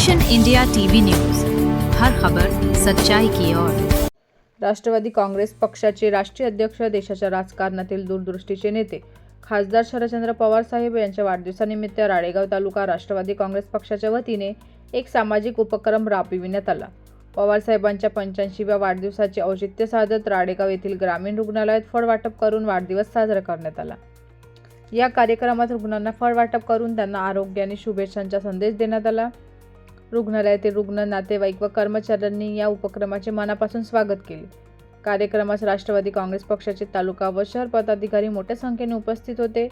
Action India TV news हर खबर सच्चाई की ओर. राष्ट्रवादी काँग्रेस पक्षाचे राष्ट्रीय अध्यक्ष देशाच्या राजकारणातील दूरदृष्टीचे नेते खासदार शरदचंद्र पवार साहेब यांच्या वाढदिवसानिमित्त राळेगाव तालुका राष्ट्रवादी काँग्रेस पक्षाच्या वतीने एक सामाजिक उपक्रम राबविण्यात आला. पवारसाहेबांच्या पंच्याऐंशीव्या वाढदिवसाचे औचित्य साधत राळेगाव येथील ग्रामीण रुग्णालयात फळ वाटप करून वाढदिवस साजरा करण्यात आला. या कार्यक्रमात रुग्णांना फळ वाटप करून त्यांना आरोग्य आणि शुभेच्छांचा संदेश देण्यात आला. रुग्णालयातील रुग्ण नातेवाईक व कर्मचाऱ्यांनी या उपक्रमाचे मनापासून स्वागत केले. कार्यक्रमास राष्ट्रवादी काँग्रेस पक्षाचे तालुका व शहर पदाधिकारी मोठ्या संख्येने उपस्थित होते.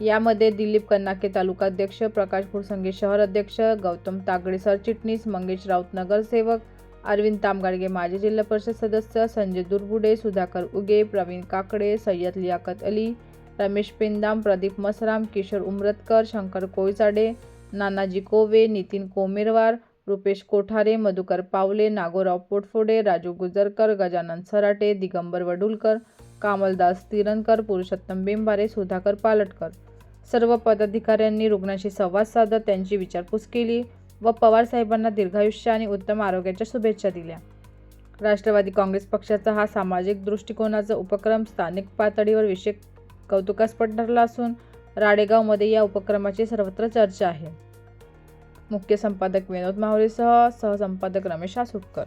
यामध्ये दिलीप कन्नाके तालुकाध्यक्ष प्रकाश फुरसंगे शहर अध्यक्ष गौतम तागडे सरचिटणीस मंगेश राऊत नगरसेवक अरविंद तामगाडगे माजी जिल्हा परिषद सदस्य संजय दुर्बुडे सुधाकर उगे प्रवीण काकडे सय्यद लियाकत अली रमेश पेंदाम प्रदीप मसराम किशोर उमरतकर शंकर कोयचाडे नानाजी कोवे नितीन कोमेरवार रुपेश कोठारे मधुकर पावले नागोराव पोटफोडे राजू गुजरकर गजानन सराटे दिगंबर वडुलकर कामलदास तिरनकर पुरुषोत्तम बेंबारे सुधाकर पालटकर. सर्व पदाधिकाऱ्यांनी रुग्णांशी संवाद साधत त्यांची विचारपूस केली व पवार साहेबांना दीर्घायुष्य आणि उत्तम आरोग्याच्या शुभेच्छा दिल्या. राष्ट्रवादी काँग्रेस पक्षाचा हा सामाजिक दृष्टिकोनाचा उपक्रम स्थानिक पातळीवर विशेष कौतुकास्पद ठरला असून राडेगावमध्ये या उपक्रमाची सर्वत्र चर्चा आहे. मुख्य संपादक विनोद माहुरेसह सहसंपादक रमेश आसुटकर